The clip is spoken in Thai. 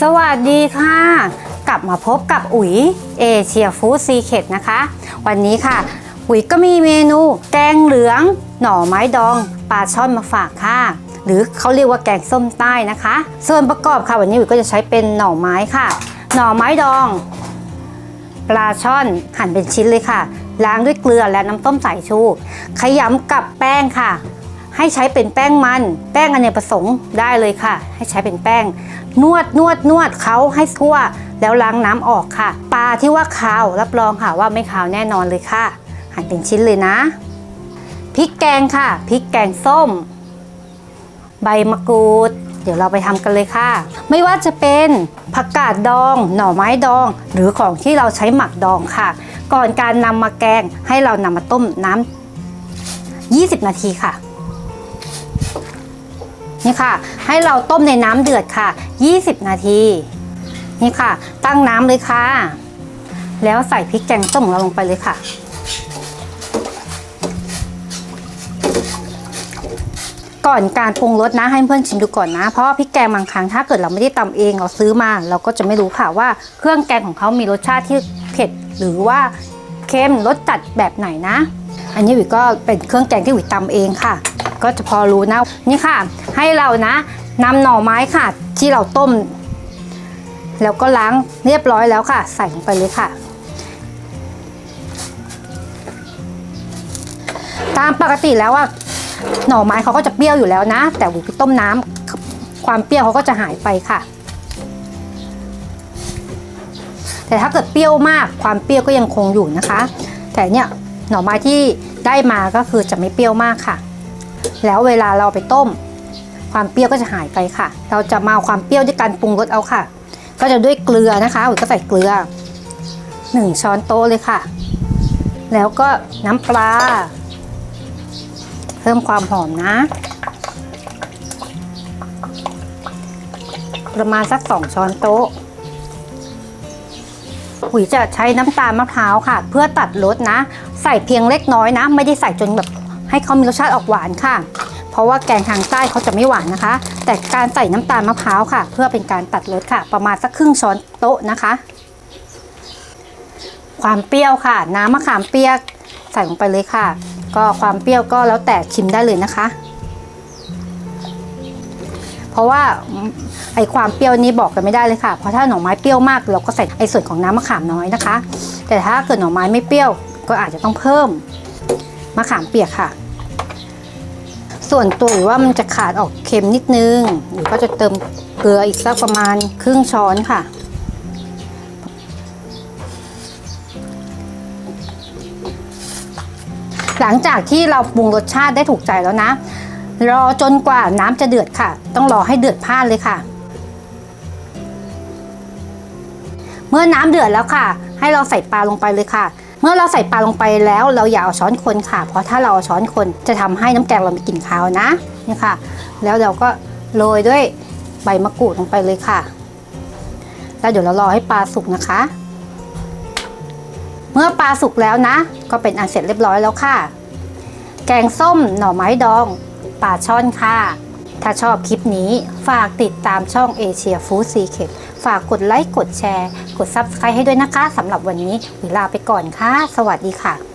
สวัสดีค่ะ กลับมาพบกับอุ๋ยเอเชียฟู้ดซีเคดนะคะ วันนี้ค่ะ อุ๋ยก็มีเมนู แกงเหลือง หน่อไม้ดองปลาช่อนมาฝากค่ะ หรือเขาเรียกว่าแกงส้มใต้นะคะ ส่วนประกอบค่ะวันนี้อุ๋ยก็จะใช้เป็นหน่อไม้ค่ะ หน่อไม้ดอง ปลาช่อนหั่นเป็นชิ้นเลยค่ะ ล้างด้วยเกลือและน้ำต้มสายชู ขยำกับแป้งค่ะ ให้ใช้เป็นแป้งมัน แป้งอเนกประสงค์ได้เลยค่ะ ให้ใช้เป็นแป้ง นวดนวดนวดเขาให้ทั่ว แล้วล้างน้ำออกค่ะ ปลาที่ว่าคาวรับรองค่ะว่าไม่คาวแน่นอนเลยค่ะ หั่นเป็นชิ้นเลยนะพริกแกงค่ะพริกแกงส้ม ใบมะกรูด เดี๋ยวเราไปทำกันเลยค่ะ ไม่ว่าจะเป็นผักกาดดอง หน่อไม้ดอง หรือของที่เราใช้หมักดองค่ะ ก่อนการนำมาแกงให้เรานำมาต้มน้ำ20 นาทีค่ะ นี่ค่ะ ให้เราต้มในน้ำเดือดค่ะ 20 นาที นี่ค่ะ ตั้งน้ำเลยค่ะ แล้วใส่พริกแกงส้มเราลงไปเลยค่ะ ก่อนการปรุงรสนะให้เพื่อนชิมดูก่อนนะ เพราะพริกแกงบางครั้งถ้าเกิดเราไม่ได้ตำเองเราซื้อมา เราก็จะไม่รู้ค่ะว่าเครื่องแกงของเขามีรสชาติที่เผ็ดหรือว่าเค็มรสจัดแบบไหนนะ อันนี้วิก็เป็นเครื่องแกงที่วิตำเองค่ะ ก็จะพอรู้นะ นี่ค่ะ ให้เรานะนำหน่อไม้ค่ะ ที่เราต้ม แล้วก็ล้างเรียบร้อยแล้วค่ะ ใส่ลงไปเลยค่ะ ตามปกติแล้วอะหน่อไม้เขาก็จะเปรี้ยวอยู่แล้วนะ แต่วิไปต้มน้ำความเปรี้ยวเขาก็จะหายไปค่ะ แต่ถ้าเกิดเปรี้ยวมากความเปรี้ยวก็ยังคงอยู่นะคะ แต่เนี่ยหน่อไม้ที่ได้มาก็คือจะไม่เปรี้ยวมากค่ะ แล้วเวลาเราไปต้ม ความเปรี้ยวก็จะหายไปค่ะ เราจะมาความเปรี้ยวด้วยการปรุงรสเอาค่ะ ก็จะด้วยเกลือนะคะอุ๋ยก็ใส่เกลือ 1 ช้อนโต๊ะเลยค่ะ แล้วก็น้ำปลา เพิ่มความหอมนะ ประมาณสัก 2 ช้อนโต๊ะอุ๋ยจะใช้น้ำตาลมะพร้าวค่ะ เพื่อตัดรสนะ ใส่เพียงเล็กน้อยนะ ไม่ได้ใส่จนแบบ ให้เขามีรสชาติออกหวานค่ะ เพราะว่าแกงทางใต้เขาจะไม่หวานนะคะ แต่การใส่น้ำตาลมะพร้าวค่ะ เพื่อเป็นการตัดรสค่ะ ประมาณสักครึ่งช้อนโต๊ะนะคะ ความเปรี้ยวค่ะ น้ำมะขามเปียกใส่ลงไปเลยค่ะ ก็ความเปรี้ยวก็แล้วแต่ชิมได้เลยนะคะ เพราะว่าไอความเปรี้ยวนี้บอกกันไม่ได้เลยค่ะ เพราะถ้าหน่อไม้เปรี้ยวมากเราก็ใส่ไอส่วนของน้ำมะขามน้อยนะคะ แต่ถ้าเกิดหน่อไม้ไม่เปรี้ยว ก็อาจจะต้องเพิ่มมะขามเปียกค่ะ ส่วนตัวหรือว่ามันจะขาดออกเค็มนิดนึงหรือก็จะเติมเกลืออีกสักประมาณครึ่งช้อนค่ะ หลังจากที่เราปรุงรสชาติได้ถูกใจแล้วนะ รอจนกว่าน้ำจะเดือดค่ะ ต้องรอให้เดือดพล่านเลยค่ะ เมื่อน้ำเดือดแล้วค่ะ ให้เราใส่ปลาลงไปเลยค่ะ เมื่อเราใส่ปลาลงไปแล้วเราอย่าเอาช้อนคนค่ะ เพราะถ้าเราเอาช้อนคนจะทำให้น้ำแกงเรามีกลิ่นคาวนะนี่ค่ะ แล้วเราก็โรยด้วยใบมะกรูดลงไปเลยค่ะ แล้วเดี๋ยวเรารอให้ปลาสุกนะคะ เมื่อปลาสุกแล้วนะ ก็เป็นอันเสร็จเรียบร้อยแล้วค่ะ แกงส้มหน่อไม้ดองปลาช่อนค่ะ ถ้าชอบคลิปนี้ฝากติดตามช่องเอเชียฟู้ดซีเคฝากกดไลค์ กดแชร์ กด Subscribe ให้ด้วยนะคะสำหรับวันนี้เวลาไปก่อนค่ะ สวัสดีค่ะ